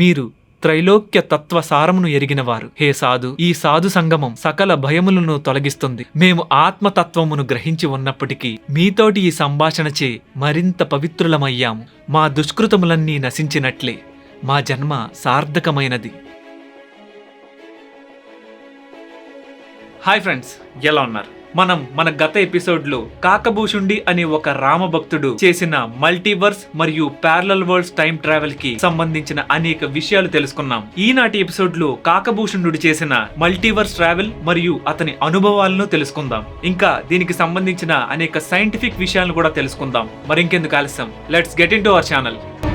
మీరు త్రైలోక్య తత్వ సారమును ఎరిగినవారు. హే సాధు ఈ సాధు సంగమం సకల భయములను తొలగిస్తుంది. మేము ఆత్మతత్వమును గ్రహించి ఉన్నప్పటికీ మీతోటి ఈ సంభాషణచే మరింత పవిత్రులమయ్యాము. మా దుష్కృతములన్నీ నశించినట్లే. మా జన్మ సార్థకమైనది. హాయ్ ఫ్రెండ్స్ ఎలా ఉన్నారు? మనం మన గత ఎపిసోడ్లో కాకభూషుండి అనే ఒక రామభక్తుడు చేసిన మల్టీవర్స్ మరియు ప్యారలల్ వరల్డ్స్ టైం ట్రావెల్కి సంబంధించిన అనేక విషయాలు తెలుసుకున్నాం. ఈనాటి ఎపిసోడ్లో కాకభూషుండు చేసిన మల్టీవర్స్ ట్రావెల్ మరియు అతని అనుభవాలను తెలుసుకుందాం. ఇంకా దీనికి సంబంధించిన అనేక సైంటిఫిక్ విషయాలను కూడా తెలుసుకుందాం. మరింకెందుకు ఆలస్యం? Let's get in to our channel.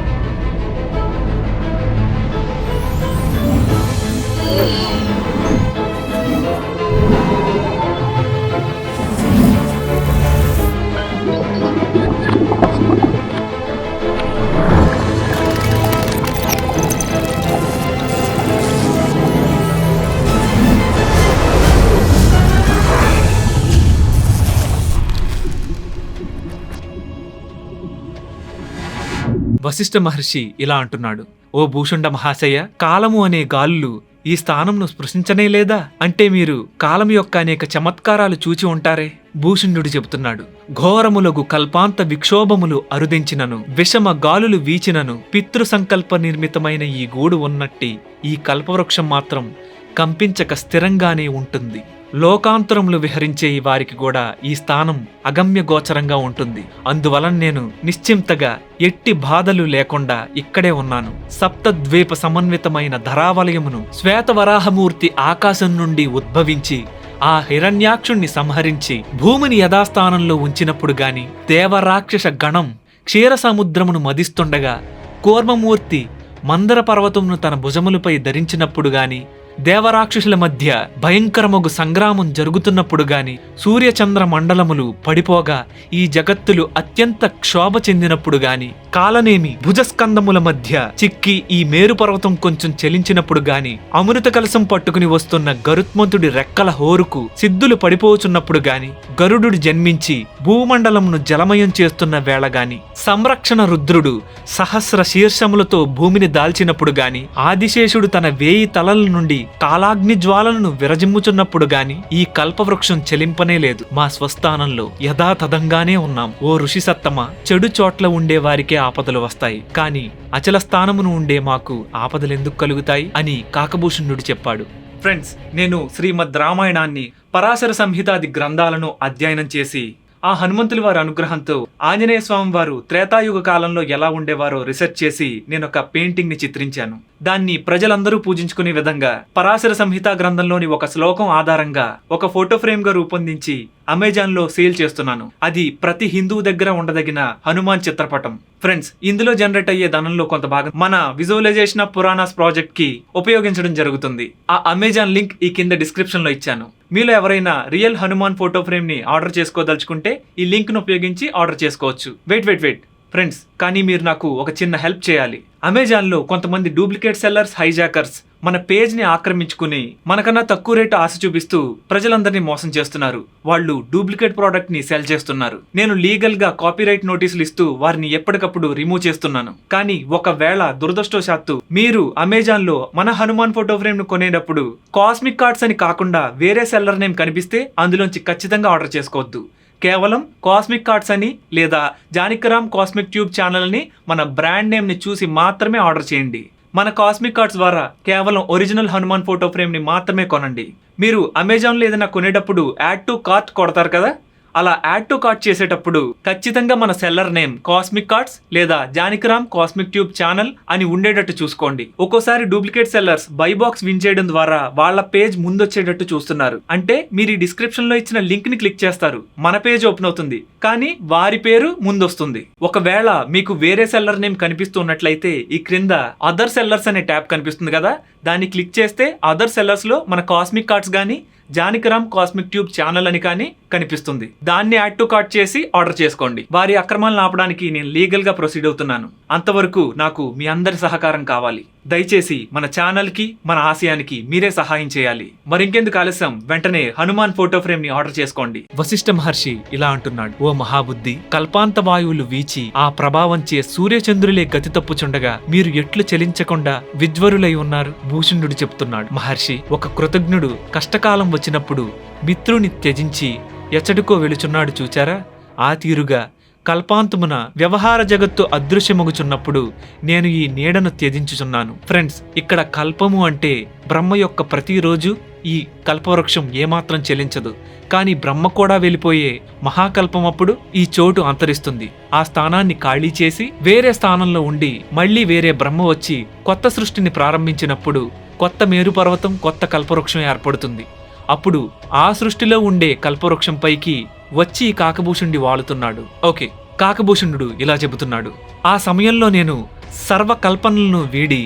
Vasishtha Maharshi ఇలా అంటున్నాడు ఓ భూషుండ మహాశయ కాలము అనే గాలులు ఈ స్థానంను స్పృశించనే లేదా? అంటే మీరు కాలం యొక్క అనేక చమత్కారాలు చూచి ఉంటారే? భూషుండు చెబుతున్నాడు ఘోరములగు కల్పాంత విక్షోభములు అరుదించినను విషమ గాలులు వీచినను పితృ సంకల్ప నిర్మితమైన ఈ గూడు ఉన్నట్టి ఈ కల్పవృక్షం మాత్రం కంపించక స్థిరంగానే ఉంటుంది. లోకాంతరములు విహరించే ఈ వారికి కూడా ఈ స్థానం అగమ్య గోచరంగా ఉంటుంది. అందువలన నేను నిశ్చింతగా ఎట్టి బాధలు లేకుండా ఇక్కడే ఉన్నాను. సప్తద్వీప సమన్వితమైన ధరావలయమును శ్వేతవరాహమూర్తి ఆకాశం నుండి ఉద్భవించి ఆ హిరణ్యాక్షుణ్ణి సంహరించి భూమిని యథాస్థానంలో ఉంచినప్పుడు గాని దేవరాక్షస గణం క్షీరసముద్రమును మదిస్తుండగా కూర్మమూర్తి మందర పర్వతమును తన భుజములపై ధరించినప్పుడు గాని దేవరాక్షసుల మధ్య భయంకరమగు సంగ్రామం జరుగుతున్నప్పుడు గాని సూర్యచంద్ర మండలములు పడిపోగా ఈ జగత్తులు అత్యంత క్షోభ చెందినప్పుడు గాని కాలనేమి భుజస్కందముల మధ్య చిక్కి ఈ మేరుపర్వతం కొంచెం చెలించినప్పుడు గాని అమృత కలసం పట్టుకుని వస్తున్న గరుత్మంతుడి రెక్కల హోరుకు సిద్ధులు పడిపోచున్నప్పుడు గాని గరుడు జన్మించి భూమండలమును జలమయం చేస్తున్న వేళ గాని సంరక్షణ రుద్రుడు సహస్ర శీర్షములతో భూమిని దాల్చినప్పుడు గాని ఆదిశేషుడు తన వేయి తలల నుండి కాలాగ్ని జ్వాలలను విరజిమ్ముచున్నప్పుడు గాని ఈ కల్పవృక్షం చెలింపనే లేదు. మా స్వస్థానంలో యథాతథంగానే ఉన్నాం. ఓ ఋషి సత్తమ చెడు చోట్ల ఉండే వారికే ఆపదలు వస్తాయి. కానీ అచల స్థానమును ఉండే మాకు ఆపదలెందుకు కలుగుతాయి? అని కాకభూషణుడు చెప్పాడు. ఫ్రెండ్స్ నేను శ్రీమద్ రామాయణాన్ని పరాశర సంహితాది గ్రంథాలను అధ్యయనం చేసి ఆ హనుమంతుల వారి అనుగ్రహంతో ఆంజనేయ స్వామి వారు త్రేతాయుగ కాలంలో ఎలా ఉండేవారో రీసెర్చ్ చేసి నేను ఒక పెయింటింగ్ని చిత్రించాను. దాన్ని ప్రజలందరూ పూజించుకునే విధంగా పరాశర సంహిత గ్రంథంలోని ఒక శ్లోకం ఆధారంగా ఒక ఫోటో ఫ్రేమ్గా రూపొందించి అమెజాన్లో సేల్ చేస్తున్నాను. అది ప్రతి హిందువు దగ్గర ఉండదగిన హనుమాన్ చిత్రపటం. ఫ్రెండ్స్ ఇందులో జనరేట్ అయ్యే ధనంలో కొంత భాగం మన విజువలైజేషన్ ఆఫ్ పురాణాస్ ప్రాజెక్ట్కి ఉపయోగించడం జరుగుతుంది. ఆ అమెజాన్ లింక్ ఈ కింద డిస్క్రిప్షన్లో ఇచ్చాను. మీలో ఎవరైనా రియల్ హనుమాన్ ఫోటో ఫ్రేమ్ని ఆర్డర్ చేసుకోదలుచుకుంటే ఈ లింక్ను ఉపయోగించి ఆర్డర్ చేసుకోవచ్చు. Wait wait wait. ఫ్రెండ్స్ కానీ మీరు నాకు ఒక చిన్న హెల్ప్ చేయాలి. అమెజాన్లో కొంతమంది డూప్లికేట్ సెల్లర్స్ హైజాకర్స్ మన పేజ్ని ఆక్రమించుకుని మనకన్నా తక్కువ రేటు ఆశ చూపిస్తూ ప్రజలందరినీ మోసం చేస్తున్నారు. వాళ్ళు డూప్లికేట్ ప్రోడక్ట్ని సెల్ చేస్తున్నారు. నేను లీగల్గా కాపీరైట్ నోటీసులు ఇస్తూ వారిని ఎప్పటికప్పుడు రిమూవ్ చేస్తున్నాను. కానీ ఒకవేళ దురదృష్టవశాత్తు మీరు అమెజాన్లో మన హనుమాన్ ఫోటో ఫ్రేమ్ను కొనేటప్పుడు కాస్మిక్ కార్డ్స్ అని కాకుండా వేరే సెల్లర్ నేమ్ కనిపిస్తే అందులోంచి ఖచ్చితంగా ఆర్డర్ చేసుకోవద్దు. కేవలం కాస్మిక్ కార్డ్స్ అని లేదా జానికరామ్ కాస్మిక్ ట్యూబ్ ఛానల్ని మన బ్రాండ్ నేమ్ని చూసి మాత్రమే ఆర్డర్ చేయండి. మన కాస్మిక్ కార్డ్స్ ద్వారా కేవలం ఒరిజినల్ హనుమాన్ ఫోటో ఫ్రేమ్ని మాత్రమే కొనండి. మీరు అమెజాన్లో ఏదైనా కొనేటప్పుడు యాడ్ టు కార్ట్ కొడతారు కదా? అలా యాడ్ టు కార్ట్ చేసేటప్పుడు ఖచ్చితంగా మన సెల్లర్ నేమ్ కాస్మిక్ కార్డ్స్ లేదా జానికరామ్ కాస్మిక్ ట్యూబ్ ఛానల్ అని ఉండేటట్టు చూసుకోండి. ఒక్కోసారి duplicate sellers buy box win చేయడం ద్వారా వాళ్ళ పేజ్ ముందొచ్చేటట్టు చూస్తున్నారు. అంటే మీరు ఈ డిస్క్రిప్షన్లో ఇచ్చిన లింక్ని క్లిక్ చేస్తారు. మన పేజ్ ఓపెన్ అవుతుంది. కానీ వారి పేరు ముందొస్తుంది. ఒకవేళ మీకు వేరే సెల్లర్ నేమ్ కనిపిస్తున్నట్లయితే ఈ క్రింద అదర్ సెల్లర్స్ అనే ట్యాబ్ కనిపిస్తుంది కదా. దాన్ని క్లిక్ చేస్తే అదర్ సెల్లర్స్లో మన కాస్మిక్ కార్డ్స్ కానీ జానికరామ్ కాస్మిక్ ట్యూబ్ ఛానల్ అని కానీ కనిపిస్తుంది. దాన్ని యాడ్ టు కార్ట్ చేసి ఆర్డర్ చేసుకోండి. వారి అక్రమాలను ఆపడానికి నేను లీగల్గా ప్రొసీడ్ అవుతున్నాను. అంతవరకు నాకు మీ అందరి సహకారం కావాలి. దయచేసి మన ఛానల్కి మన ఆశయానికి మీరే సహాయం చేయాలి. మరింకెందుకు ఆలస్యం? వెంటనే హనుమాన్ ఫోటో ఫ్రేమ్ని ఆర్డర్ చేసుకోండి. వశిష్ఠ మహర్షి ఇలా అంటున్నాడు. ఓ మహాబుద్ధి కల్పాంత వాయువులు వీచి ఆ ప్రభావంచే సూర్యచంద్రులే గతి తప్పుచుండగా మీరు ఎట్లు చెలించకుండా విజ్వరులై ఉన్నారు? భూషణుడు చెప్తున్నాడు. మహర్షి ఒక కృతజ్ఞుడు కష్టకాలం వచ్చినప్పుడు మిత్రుని త్యజించి ఎచ్చడుకో వెళుచున్నాడు చూచారా? ఆ తీరుగా కల్పాంతమున వ్యవహార జగత్తు అదృశ్యమగుచున్నప్పుడు నేను ఈ నీడను త్యజించుచున్నాను. ఫ్రెండ్స్ ఇక్కడ కల్పము అంటే బ్రహ్మ యొక్క ప్రతిరోజు ఈ కల్పవృక్షం ఏమాత్రం చెలించదు. కానీ బ్రహ్మ కూడా వెళ్ళిపోయే మహాకల్పం అప్పుడు ఈ చోటు అంతరిస్తుంది. ఆ స్థానాన్ని ఖాళీ చేసి వేరే స్థానంలో ఉండి మళ్ళీ వేరే బ్రహ్మ వచ్చి కొత్త సృష్టిని ప్రారంభించినప్పుడు కొత్త మేరుపర్వతం కొత్త కల్పవృక్షం ఏర్పడుతుంది. అప్పుడు ఆ సృష్టిలో ఉండే కల్పవృక్షం పైకి వచ్చి కాకభూషుండి వాలుతున్నాడు. ఓకే కాకభూషణుడు ఇలా చెబుతున్నాడు. ఆ సమయంలో నేను సర్వకల్పనలను వీడి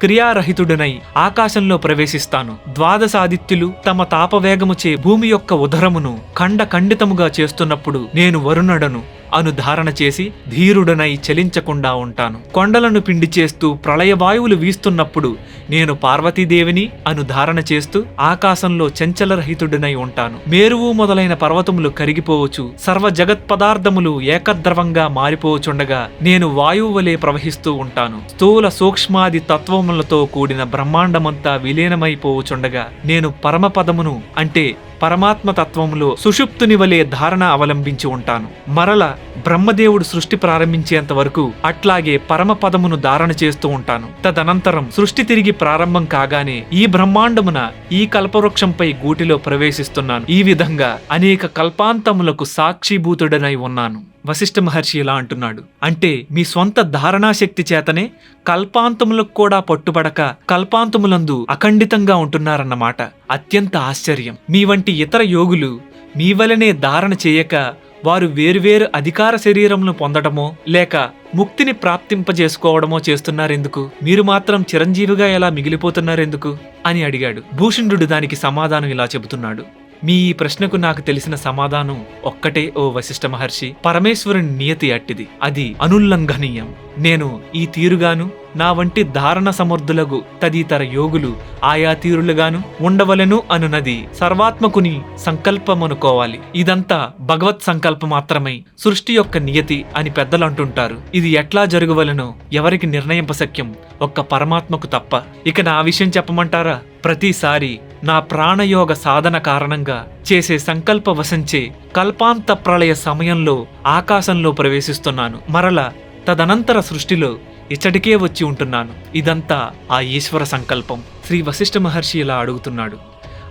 క్రియారహితుడనై ఆకాశంలో ప్రవేశిస్తాను. ద్వాదశాదిత్యులు తమ తాపవేగముచే భూమి యొక్క ఉదరమును ఖండ ఖండితముగా చేస్తున్నప్పుడు నేను వరుణడను అనుధారణ చేసి ధీరుడనై చలించకుండా ఉంటాను. కొండలను పిండి చేస్తూ ప్రళయవాయువులు వీస్తున్నప్పుడు నేను పార్వతీదేవిని అనుధారణ చేస్తూ ఆకాశంలో చంచలరహితుడనై ఉంటాను. మేరువు మొదలైన పర్వతములు కరిగిపోవచ్చు. సర్వ జగత్ పదార్థములు ఏకద్రవంగా మారిపోవచుండగా నేను వాయువు వలె ప్రవహిస్తూ ఉంటాను. స్థూల సూక్ష్మాది తత్వములతో కూడిన బ్రహ్మాండమంతా విలీనమైపోవచుండగా నేను పరమపదమును అంటే పరమాత్మ తత్వములో సుషుప్తుని వలె ధారణ అవలంబించి ఉంటాను. మరల బ్రహ్మదేవుడు సృష్టి ప్రారంభించేంత వరకు అట్లాగే పరమ పదమును ధారణ చేస్తూ ఉంటాను. తదనంతరం సృష్టి తిరిగి ప్రారంభం కాగానే ఈ బ్రహ్మాండమున ఈ కల్పవృక్షంపై గూటిలో ప్రవేశిస్తున్నాను. ఈ విధంగా అనేక కల్పాంతములకు సాక్షిభూతుడనై ఉన్నాను. వశిష్ఠ మహర్షి ఇలా అంటున్నాడు. అంటే మీ స్వంత ధారణాశక్తి చేతనే కల్పాంతములకు కూడా పట్టుబడక కల్పాంతములందు అఖండితంగా ఉంటున్నారన్నమాట. అత్యంత ఆశ్చర్యం. మీ వంటి వంటి ఇతర యోగులు మీ వలనే ధారణ చేయక వారు వేరువేరు అధికార శరీరంను పొందడమో లేక ముక్తిని ప్రాప్తింపజేసుకోవడమో చేస్తున్నారెందుకు? మీరు మాత్రం చిరంజీవిగా ఎలా మిగిలిపోతున్నారెందుకు? అని అడిగాడు. భూషణుడు దానికి సమాధానం ఇలా చెబుతున్నాడు. మీ ఈ ప్రశ్నకు నాకు తెలిసిన సమాధానం ఒక్కటే ఓ వశిష్ఠ మహర్షి. పరమేశ్వరుని నియతి అట్టిది. అది అనుల్లంఘనీయం. నేను ఈ తీరుగాను నా వంటి ధారణ సమర్థులకు తదితర యోగులు ఆయా తీరులుగాను ఉండవలెను అనునది సర్వాత్మకుని సంకల్పమనుకోవాలి. ఇదంతా భగవత్ సంకల్పం మాత్రమే సృష్టి యొక్క నియతి అని పెద్దలు అంటుంటారు ఇది ఎట్లా జరగవలెనో ఎవరికి నిర్ణయింపశక్యం ఒక్క పరమాత్మకు తప్ప. ఇక నా విషయం చెప్పమంటారా? ప్రతిసారి నా ప్రాణయోగ సాధన కారణంగా చేసే సంకల్ప వశంచే కల్పాంత ప్రళయ సమయంలో ఆకాశంలో ప్రవేశిస్తున్నాను. మరల తదనంతర సృష్టిలో ఇచ్చటికే వచ్చి ఉంటున్నాను. ఇదంతా ఆ ఈశ్వర సంకల్పం. శ్రీ వశిష్ఠ మహర్షి ఇలా అడుగుతున్నాడు.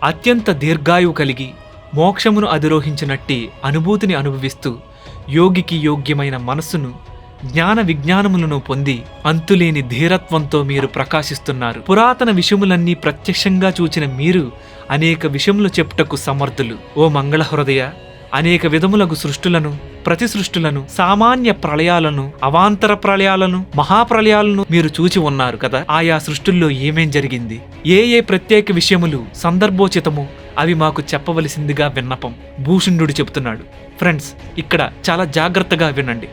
అత్యంత దీర్ఘాయువు కలిగి మోక్షమును అధిరోహించినట్టి అనుభూతిని అనుభవిస్తూ యోగికి యోగ్యమైన మనస్సును జ్ఞాన విజ్ఞానములను పొంది అంతులేని ధీరత్వంతో మీరు ప్రకాశిస్తున్నారు. పురాతన విషయములన్నీ ప్రత్యక్షంగా చూచిన మీరు అనేక విషయములు చెప్పుటకు సమర్థులు. ఓ మంగళ హృదయ అనేక విధములకు సృష్టులను ప్రతి సృష్టులను సామాన్య ప్రళయాలను అవాంతర ప్రళయాలను మహాప్రళయాలను మీరు చూచి ఉన్నారు కదా? ఆయా సృష్టుల్లో ఏమేం జరిగింది? ఏ ఏ ప్రత్యేక విషయములు సందర్భోచితము అవి మాకు చెప్పవలసిందిగా విన్నపం. భూషణుడు చెబుతున్నాడు. ఫ్రెండ్స్ ఇక్కడ చాలా జాగ్రత్తగా వినండి.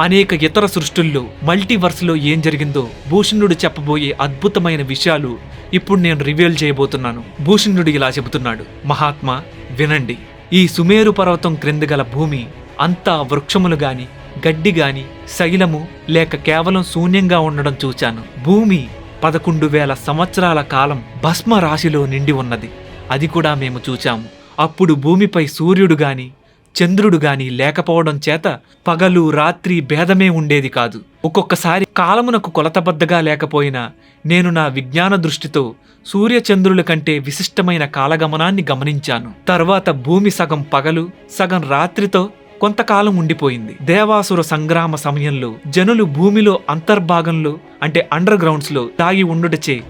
అనేక ఇతర సృష్టుల్లో మల్టీవర్స్లో ఏం జరిగిందో భూషణుడు చెప్పబోయే అద్భుతమైన విషయాలు ఇప్పుడు నేను రివీల్ చేయబోతున్నాను. భూషణుడు ఇలా చెబుతున్నాడు మహాత్మా వినండి. ఈ సుమేరు పర్వతం క్రింద గల భూమి అంతా వృక్షములు గాని గడ్డి గాని శైలము లేక కేవలం శూన్యంగా ఉండడం చూచాను. భూమి పదకొండు వేల సంవత్సరాల కాలం భస్మ రాశిలో నిండి ఉన్నది. అది కూడా మేము చూచాము. అప్పుడు భూమిపై సూర్యుడు గాని చంద్రుడు గాని లేకపోవడం చేత పగలు రాత్రి భేదమే ఉండేది కాదు. ఒక్కొక్కసారి కాలమునకు కొలతబద్దగా లేకపోయినా నేను నా విజ్ఞాన దృష్టితో సూర్యచంద్రుల కంటే విశిష్టమైన కాలగమనాన్ని గమనించాను. తర్వాత భూమి సగం పగలు సగం రాత్రితో కొంతకాలం ఉండిపోయింది. దేవాసుర సంగ్రామ సమయంలో జనులు భూమిలో అంతర్భాగంలో అంటే అండర్ గ్రౌండ్స్లో దాగి ఉండుటచే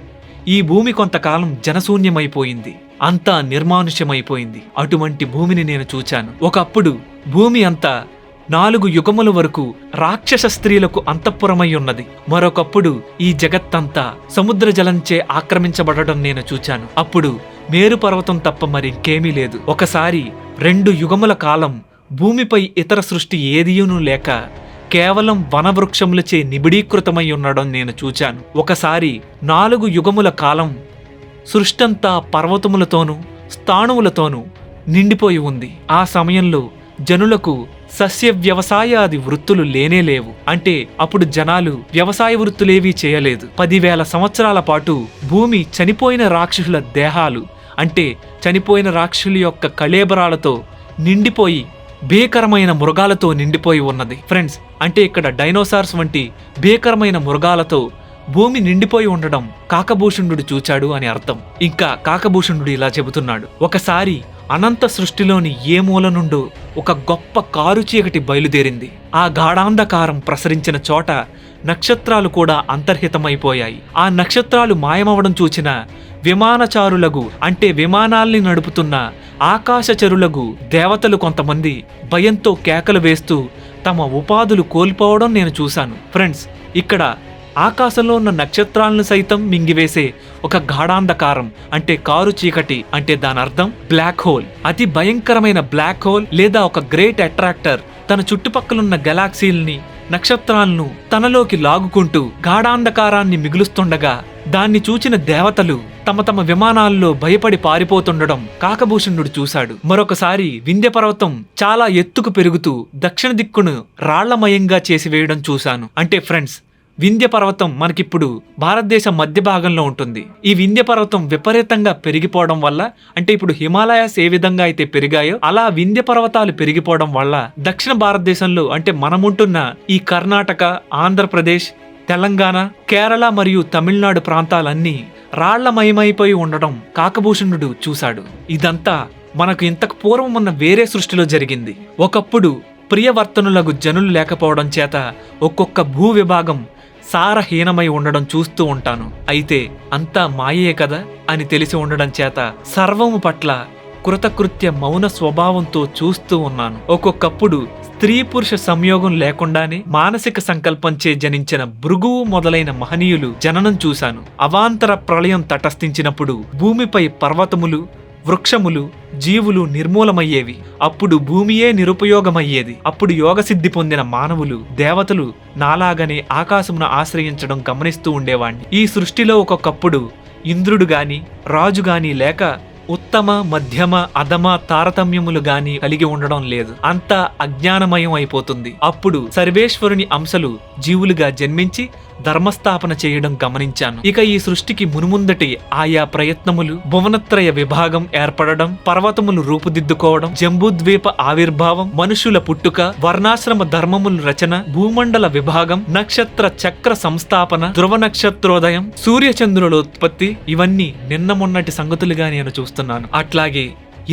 ఈ భూమి కొంతకాలం జనశూన్యమైపోయింది. అంతా నిర్మానుష్యమైపోయింది. అటువంటి భూమిని నేను చూచాను. ఒకప్పుడు భూమి అంతా నాలుగు యుగముల వరకు రాక్షస స్త్రీలకు అంతఃపురమై ఉన్నది. మరొకప్పుడు ఈ జగత్తంతా సముద్ర జలంచే ఆక్రమించబడటం నేను చూచాను. అప్పుడు మేరు పర్వతం తప్ప మరింకేమీ లేదు. ఒకసారి రెండు యుగముల కాలం భూమిపై ఇతర సృష్టి ఏదీయునూ లేక కేవలం వనవృక్షములచే నిబిడీకృతమై ఉండడం నేను చూచాను. ఒకసారి నాలుగు యుగముల కాలం సృష్టంతా పర్వతములతోనూ స్థాణువులతోనూ నిండిపోయి ఉంది. ఆ సమయంలో జనులకు సస్య వ్యవసాయాది వృత్తులు లేనే లేవు. అంటే అప్పుడు జనాలు వ్యవసాయ వృత్తులేవీ చేయలేదు. పదివేల సంవత్సరాల పాటు భూమి చనిపోయిన రాక్షసుల దేహాలు అంటే చనిపోయిన రాక్షసుల యొక్క కళేబరాలతో నిండిపోయి భీకరమైన మృగాలతో నిండిపోయి ఉన్నది. ఫ్రెండ్స్ అంటే ఇక్కడ డైనోసార్స్ వంటి భీకరమైన మృగాలతో భూమి నిండిపోయి ఉండడం కాకభూషణుడు చూచాడు అని అర్థం. ఇంకా కాకభూషణుడు ఇలా చెబుతున్నాడు. ఒకసారి అనంత సృష్టిలోని ఏ మూల నుండో ఒక గొప్ప కారు చీకటి బయలుదేరింది. ఆ గాఢాంధకారం ప్రసరించిన చోట నక్షత్రాలు కూడా అంతర్హితమైపోయాయి. ఆ నక్షత్రాలు మాయమవడం చూచిన విమానచారులకు అంటే విమానాల్ని నడుపుతున్న ఆకాశచరులకు దేవతలు కొంతమంది భయంతో కేకలు వేస్తూ తమ ఉపాధులు కోల్పోవడం నేను చూశాను. ఫ్రెండ్స్ ఇక్కడ ఆకాశంలో ఉన్న నక్షత్రాలను సైతం మింగివేసే ఒక గాఢాంధకారం అంటే కారు చీకటి అంటే దాని అర్థం బ్లాక్ హోల్ అతి భయంకరమైన బ్లాక్ హోల్ లేదా ఒక గ్రేట్ అట్రాక్టర్ తన చుట్టుపక్కలున్న గెలాక్సీల్ని నక్షత్రాలను తనలోకి లాగుకుంటూ గాఢాంధకారాన్ని మిగులుస్తుండగా దాన్ని చూచిన దేవతలు తమ తమ విమానాల్లో భయపడి పారిపోతుండడం కాకభూషణుడు చూశాడు. మరొకసారి వింధ్య పర్వతం చాలా ఎత్తుకు పెరుగుతూ దక్షిణ దిక్కును రాళ్ళమయంగా చేసి వేయడం చూశాను. అంటే ఫ్రెండ్స్ వింధ్య పర్వతం మనకిప్పుడు భారతదేశం మధ్య భాగంలో ఉంటుంది. ఈ వింధ్య పర్వతం విపరీతంగా పెరిగిపోవడం వల్ల అంటే ఇప్పుడు హిమాలయాస్ ఏ విధంగా అయితే పెరిగాయో అలా వింధ్య పర్వతాలు పెరిగిపోవడం వల్ల దక్షిణ భారతదేశంలో అంటే మనముంటున్న ఈ కర్ణాటక ఆంధ్రప్రదేశ్ తెలంగాణ కేరళ మరియు తమిళనాడు ప్రాంతాలన్నీ రాళ్ళమయమైపోయి ఉండడం కాకభూషణుడు చూశాడు. ఇదంతా మనకు ఇంతకు పూర్వం ఉన్న వేరే సృష్టిలో జరిగింది. ఒకప్పుడు ప్రియవర్తనులకు జనులు లేకపోవడం చేత ఒక్కొక్క భూ విభాగం సారహీనమై ఉండడం చూస్తూ ఉంటాను. అయితే అంతా మాయే కదా అని తెలిసి ఉండడం చేత సర్వము పట్ల కృతకృత్య మౌన స్వభావంతో చూస్తూ ఉన్నాను. ఒక్కొక్కప్పుడు స్త్రీ పురుష సంయోగం లేకుండానే మానసిక సంకల్పంచే జనించిన భృగువు మొదలైన మహనీయులు జననం చూశాను. అవాంతర ప్రళయం తటస్థించినప్పుడు భూమిపై పర్వతములు వృక్షములు జీవులు నిర్మూలమయ్యేవి. అప్పుడు భూమియే నిరుపయోగమయ్యేది. అప్పుడు యోగసిద్ధి పొందిన మానవులు దేవతలు నాలాగనే ఆకాశమును ఆశ్రయించడం గమనిస్తూ ఉండేవాణ్ణి. ఈ సృష్టిలో ఒక్కొక్కప్పుడు ఇంద్రుడు గాని రాజు గాని లేక ఉత్తమ మధ్యమ అధమ తారతమ్యములు గాని కలిగి ఉండడం లేదు. అంతా అజ్ఞానమయం అయిపోతుంది. అప్పుడు సర్వేశ్వరుని అంశలు జీవులుగా జన్మించి ధర్మస్థాపన చేయడం గమనించాను. ఇక ఈ సృష్టికి మునుముందటి ఆయా ప్రయత్నములు భువనత్రయ విభాగం ఏర్పడడం పర్వతములు రూపుదిద్దుకోవడం జంబూద్వీప ఆవిర్భావం మనుషుల పుట్టుక వర్ణాశ్రమ ధర్మముల రచన భూమండల విభాగం నక్షత్ర చక్ర సంస్థాపన ధ్రువ నక్షత్రోదయం సూర్యచంద్రుల ఉత్పత్తి ఇవన్నీ నిన్న మొన్నటి సంగతులుగా నేను చూస్తాను చూస్తున్నాను అట్లాగే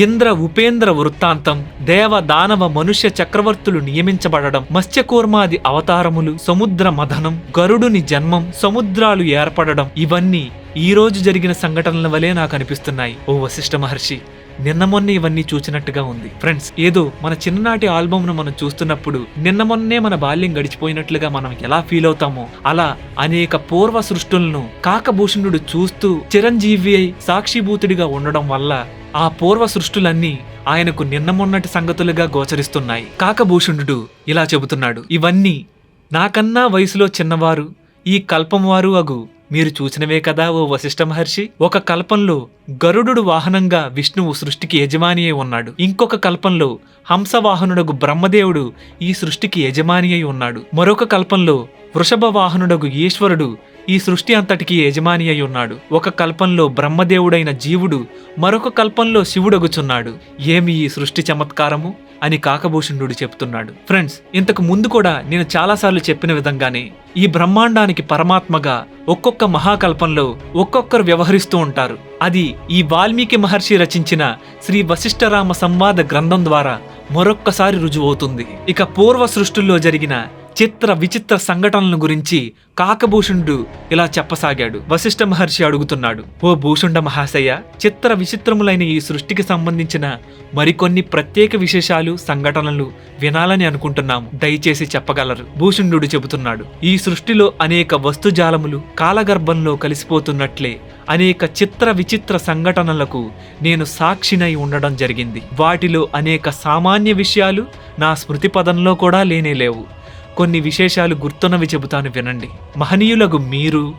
ఇంద్ర ఉపేంద్ర వృత్తాంతం దేవ దానవ మనుష్య చక్రవర్తులు నియమించబడడం మత్స్యకూర్మాది అవతారములు సముద్ర మదనం గరుడుని జన్మం సముద్రాలు ఏర్పడడం ఇవన్నీ ఈ రోజు జరిగిన సంఘటనల వలె నాకు అనిపిస్తున్నాయి. ఓ వశిష్ఠ మహర్షి నిన్న మొన్న ఇవన్నీ చూచినట్టుగా ఉంది. ఫ్రెండ్స్ ఏదో మన చిన్ననాటి ఆల్బమ్ను మనం చూస్తున్నప్పుడు నిన్న మొన్నే మన బాల్యం గడిచిపోయినట్లుగా మనం ఎలా ఫీల్ అవుతామో అలా అనేక పూర్వ సృష్టులను కాకభూషణుడు చూస్తూ చిరంజీవి అయి సాక్షిభూతుడిగా ఉండడం వల్ల ఆ పూర్వ సృష్టులన్నీ ఆయనకు నిన్న మొన్నటి సంగతులుగా గోచరిస్తున్నాయి. కాకభూషణుడు ఇలా చెబుతున్నాడు ఇవన్నీ నాకన్నా వయసులో చిన్నవారు ఈ కల్పం వారు అగు. మీరు చూసినవే కదా ఓ వశిష్ఠ మహర్షి? ఒక కల్పంలో గరుడు వాహనంగా విష్ణువు సృష్టికి యజమాని అయి ఉన్నాడు. ఇంకొక కల్పంలో హంసవాహనుడగు బ్రహ్మదేవుడు ఈ సృష్టికి యజమాని అయి ఉన్నాడు. మరొక కల్పంలో వృషభ వాహనుడగు ఈశ్వరుడు ఈ సృష్టి అంతటికి యజమాని అయి ఉన్నాడు. ఒక కల్పంలో బ్రహ్మదేవుడైన జీవుడు మరొక కల్పంలో శివుడగుచున్నాడు. ఏమి ఈ సృష్టి చమత్కారము? అని కాకభూషణుడు చెప్తున్నాడు. ఫ్రెండ్స్ ఇంతకు ముందు కూడా నేను చాలాసార్లు చెప్పిన విధంగానే ఈ బ్రహ్మాండానికి పరమాత్మగా ఒక్కొక్క మహాకల్పంలో ఒక్కొక్కరు వ్యవహరిస్తూ ఉంటారు. అది ఈ వాల్మీకి మహర్షి రచించిన శ్రీ వశిష్ఠరామ సంవాద గ్రంథం ద్వారా మరొక్కసారి రుజువవుతుంది. ఇక పూర్వ సృష్టిలో జరిగిన చిత్ర విచిత్ర సంఘటనల గురించి కాకభూషణుడు ఇలా చెప్పసాగాడు. వశిష్ఠ మహర్షి అడుగుతున్నాడు ఓ భూషుండ మహాశయ చిత్ర విచిత్రములైన ఈ సృష్టికి సంబంధించిన మరికొన్ని ప్రత్యేక విశేషాలు సంఘటనలు వినాలని అనుకుంటున్నాము. దయచేసి చెప్పగలరు. భూషుండు చెబుతున్నాడు ఈ సృష్టిలో అనేక వస్తుజాలములు కాలగర్భంలో కలిసిపోతున్నట్లే అనేక చిత్ర విచిత్ర సంఘటనలకు నేను సాక్షినై ఉండడం జరిగింది. వాటిలో అనేక సామాన్య విషయాలు నా స్మృతి పదంలో కూడా లేనే లేవు. కొన్ని విశేషాలు గుర్తున్నవి చెబుతాను వినండి. మహనీయులకు మీరు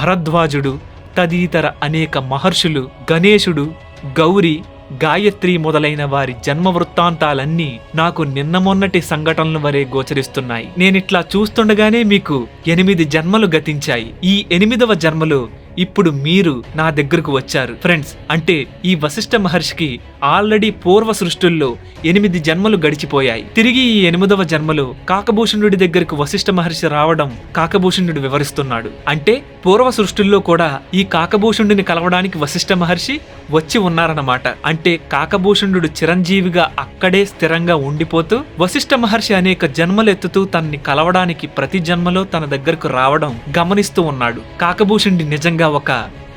భరద్వాజుడు తదితర అనేక మహర్షులు గణేశుడు గౌరి గాయత్రి మొదలైన వారి జన్మ వృత్తాంతాలన్నీ నాకు నిన్న మొన్నటి సంఘటనల వరే గోచరిస్తున్నాయి. నేనిట్లా చూస్తుండగానే మీకు ఎనిమిది జన్మలు గతించాయి. ఈ ఎనిమిదవ జన్మలో ఇప్పుడు మీరు నా దగ్గరకు వచ్చారు. ఫ్రెండ్స్ అంటే ఈ వశిష్ఠ మహర్షికి ఆల్రెడీ పూర్వ సృష్టుల్లో ఎనిమిది జన్మలు గడిచిపోయాయి. తిరిగి ఈ ఎనిమిదవ జన్మలో కాకభూషణుడి దగ్గరకు వశిష్ఠ మహర్షి రావడం కాకభూషణుడు వివరిస్తున్నాడు. అంటే పూర్వ సృష్టిల్లో కూడా ఈ కాకభూషణుడిని కలవడానికి వశిష్ఠ మహర్షి వచ్చి ఉన్నారన్నమాట. అంటే కాకభూషణుడు చిరంజీవిగా అక్కడే స్థిరంగా ఉండిపోతూ వశిష్ఠ మహర్షి అనేక జన్మలు ఎత్తుతూ తనని కలవడానికి ప్రతి జన్మలో తన దగ్గరకు రావడం గమనిస్తూ ఉన్నాడు. కాకభూషణుడి నిజంగా ఒక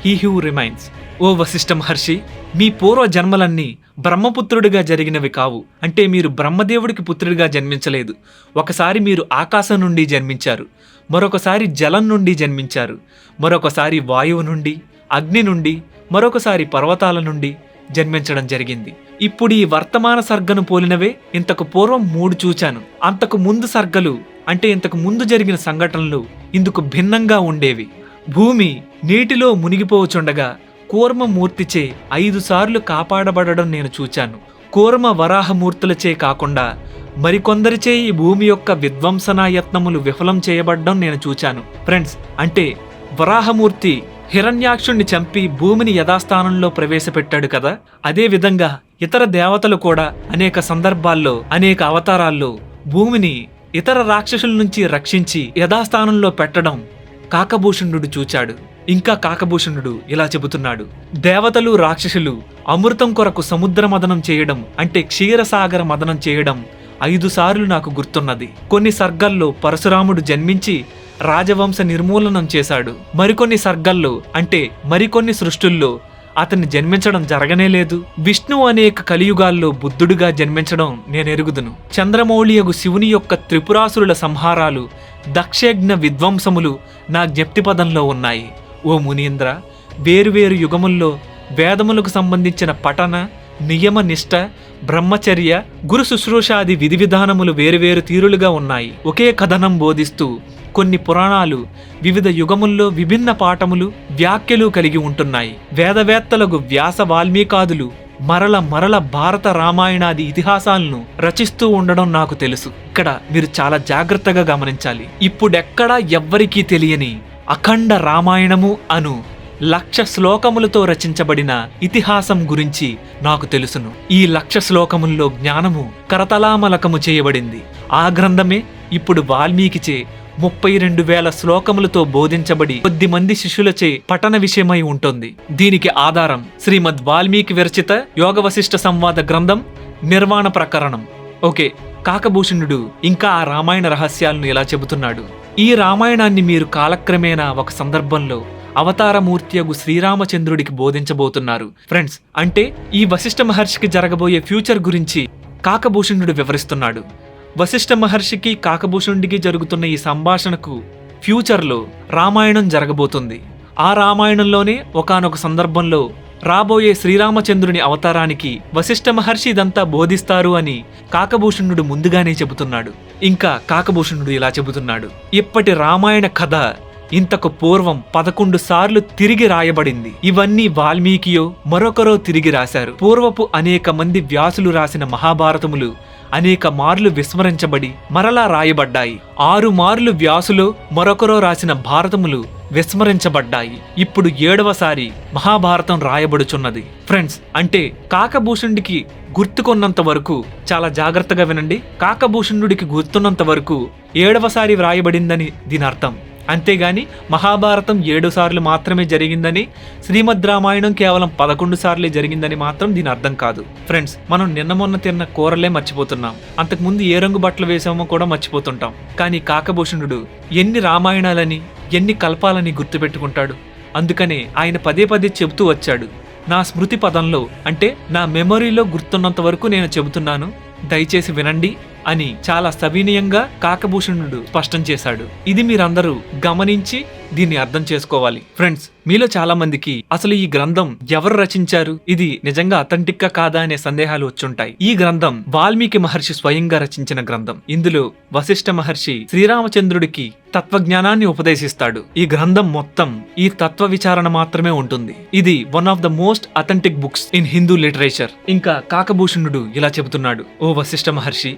హీ హ్యూ రిమైన్స్. ఓ వశిష్ఠ మహర్షి మీ పూర్వ జన్మలన్నీ బ్రహ్మపుత్రుడిగా జరిగినవి కావు. అంటే మీరు బ్రహ్మదేవుడికి పుత్రుడిగా జన్మించలేదు. ఒకసారి మీరు ఆకాశం నుండి జన్మించారు. మరొకసారి జలం నుండి జన్మించారు. మరొకసారి వాయువు నుండి అగ్ని నుండి మరొకసారి పర్వతాల నుండి జన్మించడం జరిగింది. ఇప్పుడు ఈ వర్తమాన సర్గను పోలినవే ఇంతకు పూర్వం మూడు చూచాను. అంతకు ముందు సర్గలు అంటే ఇంతకు ముందు జరిగిన సంఘటనలు ఇందుకు భిన్నంగా ఉండేవి. భూమి నీటిలో మునిగిపోవచుండగా కూర్మమూర్తిచే ఐదు సార్లు కాపాడబడడం నేను చూచాను. కూర్మ వరాహమూర్తులచే కాకుండా మరికొందరిచే ఈ భూమి యొక్క విధ్వంసనాయత్నములు విఫలం చేయబడడం నేను చూచాను. ఫ్రెండ్స్ అంటే వరాహమూర్తి హిరణ్యాక్షుణ్ణి చంపి భూమిని యథాస్థానంలో ప్రవేశపెట్టాడు కదా? అదే విధంగా ఇతర దేవతలు కూడా అనేక సందర్భాల్లో అనేక అవతారాల్లో భూమిని ఇతర రాక్షసుల నుంచి రక్షించి యథాస్థానంలో పెట్టడం కాకభూషణుడు చూచాడు. ఇంకా కాకభూషణుడు ఇలా చెబుతున్నాడు. దేవతలు రాక్షసులు అమృతం కొరకు సముద్ర మదనం చేయడం అంటే క్షీరసాగర మదనం చేయడం ఐదు సార్లు నాకు గుర్తున్నది. కొన్ని సర్గల్లో పరశురాముడు జన్మించి రాజవంశ నిర్మూలనం చేశాడు. మరికొన్ని సర్గల్లో అంటే మరికొన్ని సృష్టుల్లో అతన్ని జన్మించడం జరగనే లేదు. విష్ణు అనేక కలియుగాల్లో బుద్ధుడుగా జన్మించడం నేనెరుగుదును. చంద్రమౌళియగు శివుని యొక్క త్రిపురాసురుల సంహారాలు దక్షయజ్ఞ విధ్వంసములు నా జ్ఞప్తిపదంలో ఉన్నాయి. ఓ మునీంద్ర వేరువేరు యుగముల్లో వేదములకు సంబంధించిన పఠన నియమ నిష్ట బ్రహ్మచర్య గురు శుశ్రూషాది విధి విధానములు వేరువేరు తీరులుగా ఉన్నాయి. ఒకే కథనం బోధిస్తూ కొన్ని పురాణాలు వివిధ యుగముల్లో విభిన్న పాఠములు వ్యాఖ్యలు కలిగి ఉంటున్నాయి. వేదవేత్తలకు వ్యాస వాల్మీకాదులు మరల మరల భారత రామాయణాది ఇతిహాసాలను రచిస్తూ ఉండడం నాకు తెలుసు. ఇక్కడ మీరు చాలా జాగ్రత్తగా గమనించాలి. ఇప్పుడెక్కడా ఎవ్వరికీ తెలియని అఖండ రామాయణము అను లక్ష శ్లోకములతో రచించబడిన ఇతిహాసం గురించి నాకు తెలుసును. ఈ లక్ష శ్లోకముల్లో జ్ఞానము కరతలామలకము చేయబడింది. ఆ గ్రంథమే ఇప్పుడు వాల్మీకిచే ముప్పై రెండు వేల శ్లోకములతో బోధించబడి కొద్ది మంది శిష్యులచే పఠన విషయమై ఉంటుంది. దీనికి ఆధారం శ్రీమద్ వాల్మీకి విరచిత యోగ వశిష్ఠ సంవాద గ్రంథం నిర్వాణ ప్రకరణం. ఓకే కాకభూషణుడు ఇంకా ఆ రామాయణ రహస్యాలను ఇలా చెబుతున్నాడు? ఈ రామాయణాన్ని మీరు కాలక్రమేణా ఒక సందర్భంలో అవతారమూర్తియగు శ్రీరామచంద్రుడికి బోధించబోతున్నారు. ఫ్రెండ్స్ అంటే ఈ వశిష్ఠ మహర్షికి జరగబోయే ఫ్యూచర్ గురించి కాకభూషణుడు వివరిస్తున్నాడు. వశిష్ఠ మహర్షికి కాకభూషణుడికి జరుగుతున్న ఈ సంభాషణకు ఫ్యూచర్లో రామాయణం జరగబోతుంది. ఆ రామాయణంలోనే ఒకానొక సందర్భంలో రాబోయే శ్రీరామచంద్రుని అవతారానికి వశిష్ఠ మహర్షి ఇదంతా బోధిస్తారు అని కాకభూషణుడు ముందుగానే చెబుతున్నాడు. ఇంకా కాకభూషణుడు ఇలా చెబుతున్నాడు. ఇప్పటి రామాయణ కథ ఇంతకు పూర్వం పదకొండు సార్లు తిరిగి రాయబడింది. ఇవన్నీ వాల్మీకియో మరొకరో తిరిగి రాశారు. పూర్వపు అనేక మంది వ్యాసులు రాసిన మహాభారతములు అనేక మార్లు విస్మరించబడి మరలా రాయబడ్డాయి. ఆరు మార్లు వ్యాసులు మరొకరో రాసిన భారతములు విస్మరించబడ్డాయి. ఇప్పుడు ఏడవసారి మహాభారతం రాయబడుచున్నది. ఫ్రెండ్స్ అంటే కాకభూషణుడికి గుర్తుకున్నంత వరకు చాలా జాగ్రత్తగా వినండి. కాకభూషణుడికి గుర్తున్నంత వరకు ఏడవసారి వ్రాయబడిందని దీని అర్థం అంతేగాని మహాభారతం ఏడు సార్లు మాత్రమే జరిగిందని శ్రీమద్ రామాయణం కేవలం పదకొండు సార్లే జరిగిందని మాత్రం దీని అర్థం కాదు. ఫ్రెండ్స్ మనం నిన్న మొన్న తిన్న కూరలే మర్చిపోతున్నాం. అంతకుముందు ఏ రంగు బట్టలు వేసామో కూడా మర్చిపోతుంటాం. కానీ కాకభూషణుడు ఎన్ని రామాయణాలని ఎన్ని కల్పాలని గుర్తుపెట్టుకుంటాడు. అందుకనే ఆయన పదే పదే చెబుతూ వచ్చాడు. నా స్మృతి పదంలో అంటే నా మెమొరీలో గుర్తున్నంత వరకు నేను చెబుతున్నాను. దయచేసి వినండి. అని చాలా సవినయంగా కాకభూషణుడు స్పష్టం చేశాడు. ఇది మీరందరూ గమనించి దీన్ని అర్థం చేసుకోవాలి. ఫ్రెండ్స్ మీలో చాలా మందికి అసలు ఈ గ్రంథం ఎవరు రచించారు? ఇది నిజంగా అథెంటిక్ కాదా అనే సందేహాలు వచ్చుంటాయి. ఈ గ్రంథం వాల్మీకి మహర్షి స్వయంగా రచించిన గ్రంథం. ఇందులో వశిష్ఠ మహర్షి శ్రీరామచంద్రుడికి తత్వజ్ఞానాన్ని ఉపదేశిస్తాడు. ఈ గ్రంథం మొత్తం ఈ తత్వ విచారణ మాత్రమే ఉంటుంది. ఇది one of the most authentic books in Hindu literature ఇంకా కాకభూషణుడు ఇలా చెబుతున్నాడు. ఓ వశిష్ఠ మహర్షి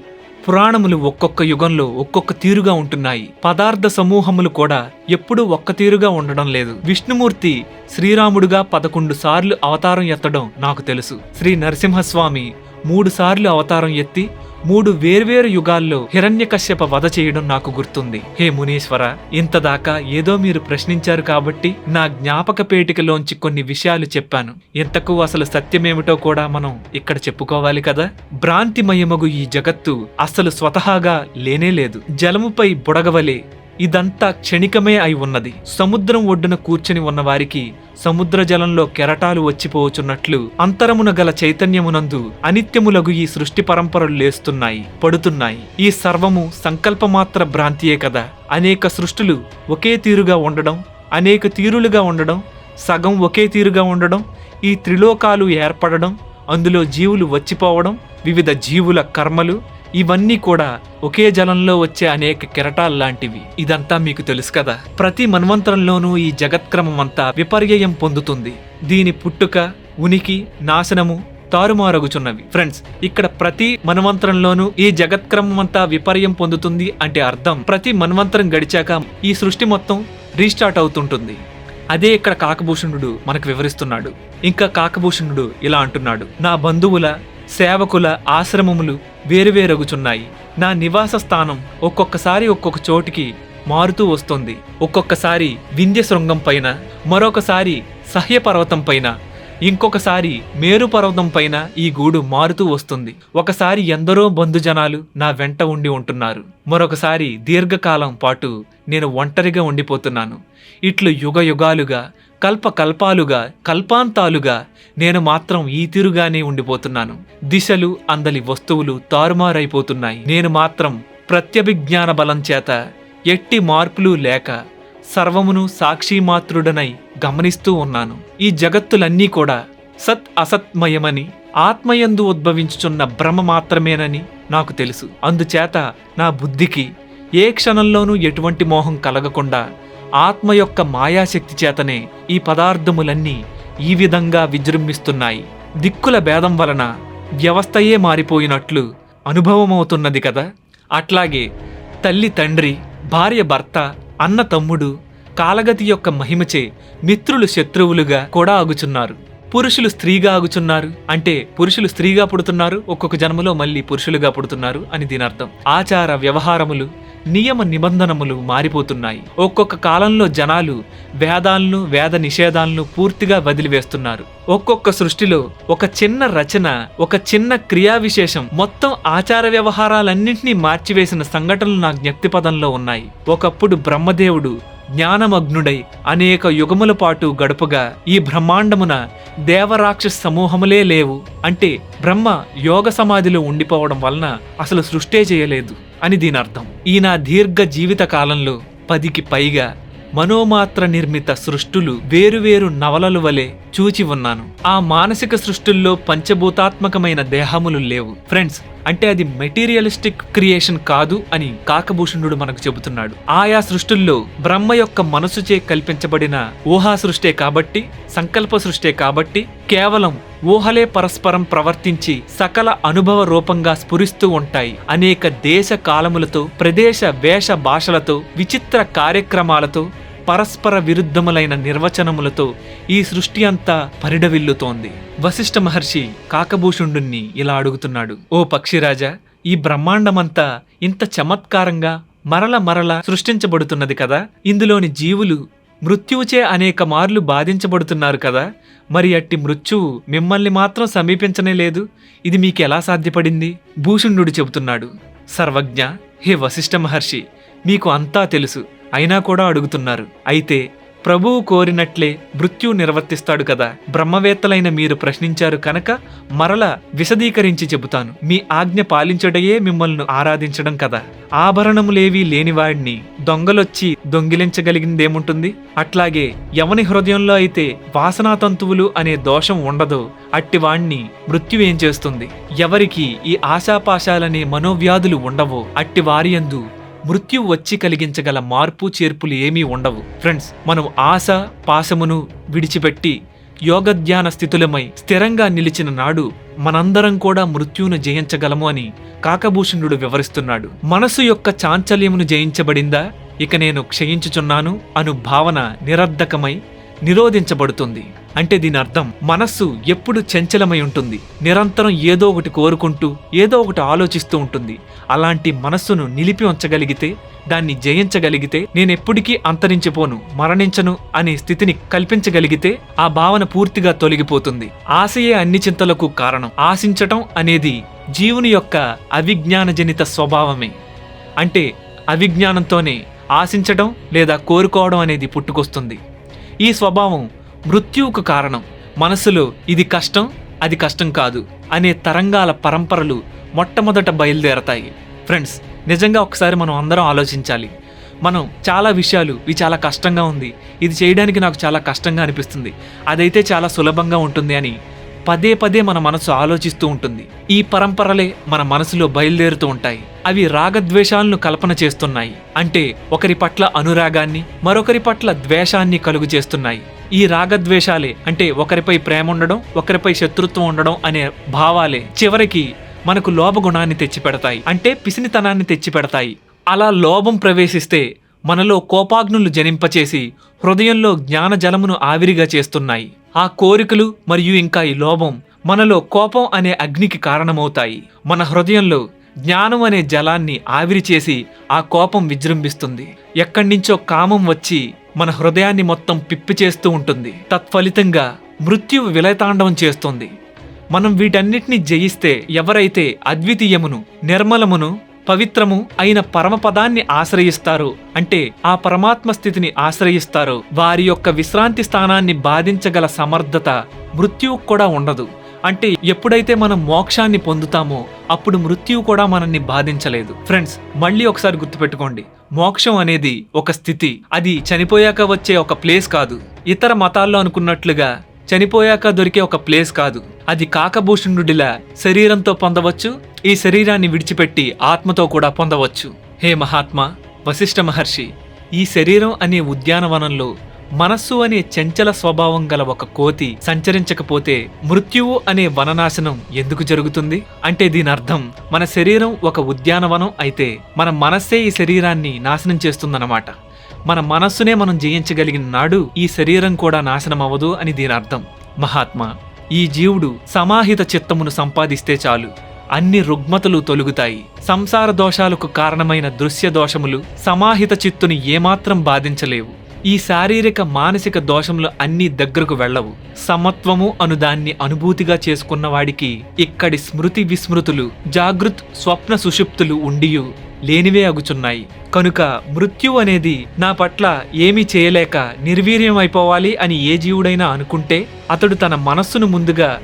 పురాణములు ఒక్కొక్క యుగంలో ఒక్కొక్క తీరుగా ఉంటున్నాయి. పదార్థ సమూహములు కూడా ఎప్పుడూ ఒక్క తీరుగా ఉండడం లేదు. విష్ణుమూర్తి శ్రీరాముడుగా పదకొండు సార్లు అవతారం ఎత్తడం నాకు తెలుసు. శ్రీ నరసింహస్వామి మూడుసార్లు అవతారం ఎత్తి మూడు వేర్వేరు యుగాల్లో హిరణ్యకశ్యప వధ చేయడం నాకు గుర్తుంది. హే మునీశ్వర ఇంతదాకా ఏదో మీరు ప్రశ్నించారు కాబట్టి నా జ్ఞాపక పేటికలోంచి కొన్ని విషయాలు చెప్పాను. ఇంతకు అసలు సత్యమేమిటో కూడా మనం ఇక్కడ చెప్పుకోవాలి కదా. భ్రాంతిమయమగు ఈ జగత్తు అసలు స్వతహాగా లేనే లేదు. జలముపై బుడగవలే ఇదంతా క్షణికమే అయి ఉన్నది. సముద్రం ఒడ్డున కూర్చుని ఉన్న వారికి సముద్ర జలంలో కెరటాలు వచ్చిపోవచున్నట్లు అంతరమున గల చైతన్యమునందు అనిత్యములగు ఈ సృష్టి పరంపరలు లేస్తున్నాయి పడుతున్నాయి. ఈ సర్వము సంకల్పమాత్ర భ్రాంతియే కదా. అనేక సృష్టులు ఒకే తీరుగా ఉండడం అనేక తీరులుగా ఉండడం సగం ఒకే తీరుగా ఉండడం ఈ త్రిలోకాలు ఏర్పడడం అందులో జీవులు వచ్చిపోవడం వివిధ జీవుల కర్మలు ఇవన్నీ కూడా ఒకే జలంలో వచ్చే అనేక కెరటాలు లాంటివి. ఇదంతా మీకు తెలుసు కదా? ప్రతి మన్వంతరంలోనూ ఈ జగత్క్రమం అంతా విపర్యయం పొందుతుంది. దీని పుట్టుక ఉనికి నాశనము తారుమారగుచున్నవి. ఫ్రెండ్స్ ఇక్కడ ప్రతి మన్వంతరంలోనూ ఈ జగత్క్రమం అంతా విపర్యం పొందుతుంది అంటే అర్థం. ప్రతి మన్వంతరం గడిచాక ఈ సృష్టి మొత్తం రీస్టార్ట్ అవుతుంటుంది. అదే ఇక్కడ కాకభూషణుడు మనకు వివరిస్తున్నాడు. ఇంకా కాకభూషణుడు ఇలా అంటున్నాడు. నా బంధువుల సేవకుల ఆశ్రమములు వేరువేరగుచున్నాయి. నా నివాస స్థానం ఒక్కొక్కసారి ఒక్కొక్క చోటికి మారుతూ వస్తుంది. ఒక్కొక్కసారి వింధ్య శృంగం పైన మరొకసారి సహ్యపర్వతం పైన ఇంకొకసారి మేరు పర్వతం పైన ఈ గూడు మారుతూ వస్తుంది. ఒకసారి ఎందరో బంధుజనాలు నా వెంట ఉండి ఉంటున్నారు. మరొకసారి దీర్ఘకాలం పాటు నేను ఒంటరిగా ఉండిపోతున్నాను. ఇట్లు యుగ యుగాలుగా కల్పకల్పాలుగా కల్పాంతాలుగా నేను మాత్రం ఈ తీరుగానే ఉండిపోతున్నాను. దిశలు అందలి వస్తువులు తారుమారైపోతున్నాయి. నేను మాత్రం ప్రత్యభిజ్ఞాన బలం చేత ఎట్టి మార్పులు లేక సర్వమును సాక్షిమాత్రుడనై గమనిస్తూ ఉన్నాను. ఈ జగత్తులన్నీ కూడా సత్ అసత్మయమని ఆత్మయందు ఉద్భవించుచున్న భ్రమ మాత్రమేనని నాకు తెలుసు. అందుచేత నా బుద్ధికి ఏ క్షణంలోనూ ఎటువంటి మోహం కలగకుండా ఆత్మ యొక్క మాయాశక్తి చేతనే ఈ పదార్థములన్నీ ఈ విధంగా విజృంభిస్తున్నాయి. దిక్కుల భేదం వలన వ్యవస్థయే మారిపోయినట్లు అనుభవమవుతున్నది కదా? అట్లాగే తల్లి తండ్రి భార్య భర్త అన్న తమ్ముడు కాలగతి యొక్క మహిమచే మిత్రులు శత్రువులుగా కూడా ఆగుచున్నారు. పురుషులు స్త్రీగా ఆగుచున్నారు. అంటే పురుషులు స్త్రీగా పుడుతున్నారు ఒక్కొక్క జన్మలో మళ్ళీ పురుషులుగా పుడుతున్నారు అని దీని అర్థం. ఆచార వ్యవహారములు నియమ నిబంధనములు మారిపోతున్నాయి. ఒక్కొక్క కాలంలో జనాలు వేదాలను వేద నిషేధాలను పూర్తిగా వదిలివేస్తున్నారు. ఒక్కొక్క సృష్టిలో ఒక చిన్న రచన ఒక చిన్న క్రియా విశేషం మొత్తం ఆచార వ్యవహారాలన్నింటినీ మార్చివేసిన సంఘటనలు నా జ్ఞప్తిపదంలో ఉన్నాయి. ఒకప్పుడు బ్రహ్మదేవుడు జ్ఞానమగ్నుడై అనేక యుగముల పాటు గడుపగా ఈ బ్రహ్మాండమున దేవరాక్షస సమూహములే లేవు అంటే బ్రహ్మ యోగ సమాధిలో ఉండిపోవడం వలన అసలు సృష్టే చేయలేదు అని దీని అర్థం ఈయన దీర్ఘ జీవిత కాలంలో పదికి పైగా మనోమాత్ర నిర్మిత సృష్టులు వేరువేరు నవలలు వలె చూచి ఉన్నాను. ఆ మానసిక సృష్టుల్లో పంచభూతాత్మకమైన దేహములు లేవు. ఫ్రెండ్స్ అంటే అది మెటీరియలిస్టిక్ క్రియేషన్ కాదు అని కాకభూషణుడు మనకు చెబుతున్నాడు. ఆయా సృష్టుల్లో బ్రహ్మ యొక్క మనసుచే కల్పించబడిన ఊహా సృష్టే కాబట్టి సంకల్ప సృష్టే కాబట్టి కేవలం ఊహలే పరస్పరం ప్రవర్తించి సకల అనుభవ రూపంగా స్ఫురిస్తూ ఉంటాయి. అనేక దేశ కాలములతో ప్రదేశ వేష భాషలతో విచిత్ర కార్యక్రమాలతో పరస్పర విరుద్ధములైన నిర్వచనములతో ఈ సృష్టి అంతా పరిడవిల్లుతోంది. వశిష్ఠ మహర్షి కాకభూషుండుణ్ణి ఇలా అడుగుతున్నాడు. ఓ పక్షిరాజా ఈ బ్రహ్మాండమంతా ఇంత చమత్కారంగా మరల మరల సృష్టించబడుతున్నది కదా? ఇందులోని జీవులు మృత్యువుచే అనేక మార్లు బాధించబడుతున్నారు కదా? మరి అట్టి మృత్యువు మిమ్మల్ని మాత్రం సమీపించనే లేదు. ఇది మీకు ఎలా సాధ్యపడింది? భూషుణ్ణుడు చెబుతున్నాడు. సర్వజ్ఞ హే వశిష్ఠ మహర్షి మీకు అంతా తెలుసు. అయినా కూడా అడుగుతున్నారు. అయితే ప్రభువు కోరినట్లే మృత్యు నిర్వర్తిస్తాడు కదా. బ్రహ్మవేత్తలైన మీరు ప్రశ్నించారు కనుక మరల విశదీకరించి చెబుతాను. మీ ఆజ్ఞ పాలించడయే మిమ్మల్ని ఆరాధించడం కదా. ఆభరణములేవీ లేనివాడిని దొంగలొచ్చి దొంగిలించగలిగిందేముంటుంది? అట్లాగే ఎవని హృదయంలో అయితే వాసనాతంతువులు అనే దోషం ఉండదో. అట్టివాణ్ణి మృత్యు ఏం చేస్తుంది? ఎవరికి ఈ ఆశాపాశాలనే మనోవ్యాధులు ఉండవో అట్టి వారియందు మృత్యు వచ్చి కలిగించగల మార్పు చేర్పులు ఏమీ ఉండవు. ఫ్రెండ్స్ మనం ఆశ పాశమును విడిచిపెట్టి యోగధ్యాన స్థితులమై స్థిరంగా నిలిచిన నాడు మనందరం కూడా మృత్యువును జయించగలము అని కాకభూషణుడు వివరిస్తున్నాడు. మనసు యొక్క చాంచల్యమును జయించబడిందా? ఇక నేను క్షయించుచున్నాను అను భావన నిరర్ధకమై నిరోధించబడుతుంది. అంటే దీని అర్థం మనస్సు ఎప్పుడు చంచలమై ఉంటుంది. నిరంతరం ఏదో ఒకటి కోరుకుంటూ ఏదో ఒకటి ఆలోచిస్తూ ఉంటుంది. అలాంటి మనస్సును నిలిపి ఉంచగలిగితే దాన్ని జయించగలిగితే నేనెప్పటికీ అంతరించిపోను మరణించను అనే స్థితిని కల్పించగలిగితే ఆ భావన పూర్తిగా తొలగిపోతుంది. ఆశయే అన్ని చింతలకు కారణం. ఆశించటం అనేది జీవుని యొక్క అవిజ్ఞానజనిత స్వభావమే. అంటే అవిజ్ఞానంతోనే ఆశించడం లేదా కోరుకోవడం అనేది పుట్టుకొస్తుంది. ఈ స్వభావం మృత్యువుకు కారణం. మనసులో ఇది కష్టం అది కష్టం కాదు అనే తరంగాల పరంపరలు మొట్టమొదట బయలుదేరతాయి. ఫ్రెండ్స్ నిజంగా ఒకసారి మనం అందరం ఆలోచించాలి. మనం చాలా విషయాలు ఇవి చాలా కష్టంగా ఉంది. ఇది చేయడానికి నాకు చాలా కష్టంగా అనిపిస్తుంది. అదైతే చాలా సులభంగా ఉంటుంది అని పదే పదే మన మనసు ఆలోచిస్తూ ఉంటుంది. ఈ పరంపరలే మన మనసులో బయలుదేరుతూ ఉంటాయి. అవి రాగద్వేషాలను కల్పన చేస్తున్నాయి. అంటే ఒకరి పట్ల అనురాగాన్ని మరొకరి పట్ల ద్వేషాన్ని కలుగు చేస్తున్నాయి. ఈ రాగద్వేషాలే అంటే ఒకరిపై ప్రేమ ఉండడం ఒకరిపై శత్రుత్వం ఉండడం అనే భావాలే చివరికి మనకు లోభగుణాన్ని తెచ్చిపెడతాయి. అంటే పిసినితనాన్ని తెచ్చిపెడతాయి. అలా లోభం ప్రవేశిస్తే మనలో కోపాగ్నులు జనింపచేసి హృదయంలో జ్ఞాన జలమును ఆవిరిగా చేస్తున్నాయి. ఆ కోరికలు మరియు ఇంకా ఈ లోభం మనలో కోపం అనే అగ్నికి కారణమవుతాయి. మన హృదయంలో జ్ఞానం అనే జలాన్ని ఆవిరి చేసి ఆ కోపం విజృంభిస్తుంది. ఎక్కడి నుంచో కామం వచ్చి మన హృదయాన్ని మొత్తం పిప్పి చేస్తూ ఉంటుంది. తత్ఫలితంగా మృత్యు విలయతాండవం చేస్తుంది. మనం వీటన్నిటిని జయిస్తే ఎవరైతే అద్వితీయమును నిర్మలమును పవిత్రము అయిన పరమపదాన్ని ఆశ్రయిస్తారు. అంటే ఆ పరమాత్మ స్థితిని ఆశ్రయిస్తారో. వారి యొక్క విశ్రాంతి స్థానాన్ని బాధించగల సమర్థత మృత్యువు కూడా ఉండదు. అంటే ఎప్పుడైతే మనం మోక్షాన్ని పొందుతామో అప్పుడు మృత్యువు కూడా మనల్ని బాధించలేదు. ఫ్రెండ్స్ మళ్ళీ ఒకసారి గుర్తుపెట్టుకోండి. మోక్షం అనేది ఒక స్థితి. అది చనిపోయాక వచ్చే ఒక ప్లేస్ కాదు. ఇతర మతాల్లో అనుకున్నట్లుగా చనిపోయాక దొరికే ఒక ప్లేస్ కాదు. అది కాకభూషణుడిలా శరీరంతో పొందవచ్చు ఈ శరీరాన్ని విడిచిపెట్టి ఆత్మతో కూడా పొందవచ్చు. హే మహాత్మా వశిష్ఠ మహర్షి ఈ శరీరం అనే ఉద్యానవనంలో మనస్సు అనే చంచల స్వభావం గల ఒక కోతి సంచరించకపోతే మృత్యువు అనే వననాశనం ఎందుకు జరుగుతుంది? అంటే దీని అర్థం మన శరీరం ఒక ఉద్యానవనం అయితే మన మనస్సే ఈ శరీరాన్ని నాశనం చేస్తుందన్నమాట. మన మనస్సునే మనం జయించగలిగిన నాడు ఈ శరీరం కూడా నాశనం అవ్వదు అని దీని అర్థం మహాత్మా ఈ జీవుడు సమాహిత చిత్తమును సంపాదిస్తే చాలు. అన్ని రుగ్మతలు తొలుగుతాయి. సంసార దోషాలకు కారణమైన దృశ్య దోషములు సమాహిత చిత్తుని ఏమాత్రం బాధించలేవు. ఈ శారీరక మానసిక దోషములు అన్నీ దగ్గరకు వెళ్ళవు. సమత్వము అను దాన్ని అనుభూతిగా చేసుకున్న వాడికి ఇక్కడి స్మృతి విస్మృతులు జాగృత్ స్వప్న సుషుప్తులు ఉండియు లేనివే అగుచున్నాయి. కనుక మృత్యు అనేది నా పట్ల ఏమీ చేయలేక నిర్వీర్యం అయిపోవాలి అని ఏ జీవుడైనా అనుకుంటే అతడు తన మనస్సును ముందుగా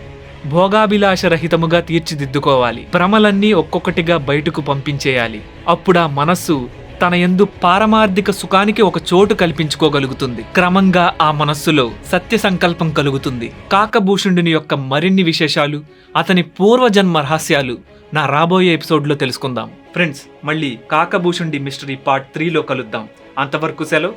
భోగాభిలాషరహితముగా తీర్చిదిద్దుకోవాలి. భ్రమలన్నీ ఒక్కొక్కటిగా బయటకు పంపించేయాలి. అప్పుడా మనస్సు తన యందు పారమార్థిక సుఖానికి ఒక చోటు కల్పించుకోగలుగుతుంది. క్రమంగా ఆ మనస్సులో సత్య సంకల్పం కలుగుతుంది. కాకభూషణుని యొక్క మరిన్ని విశేషాలు అతని పూర్వజన్మ రహస్యాలు నా రాబోయే ఎపిసోడ్లో తెలుసుకుందాం. ఫ్రెండ్స్ మళ్ళీ కాకభూషుండి మిస్టరీ పార్ట్ త్రీలో కలుద్దాం. అంతవరకు సెలవు.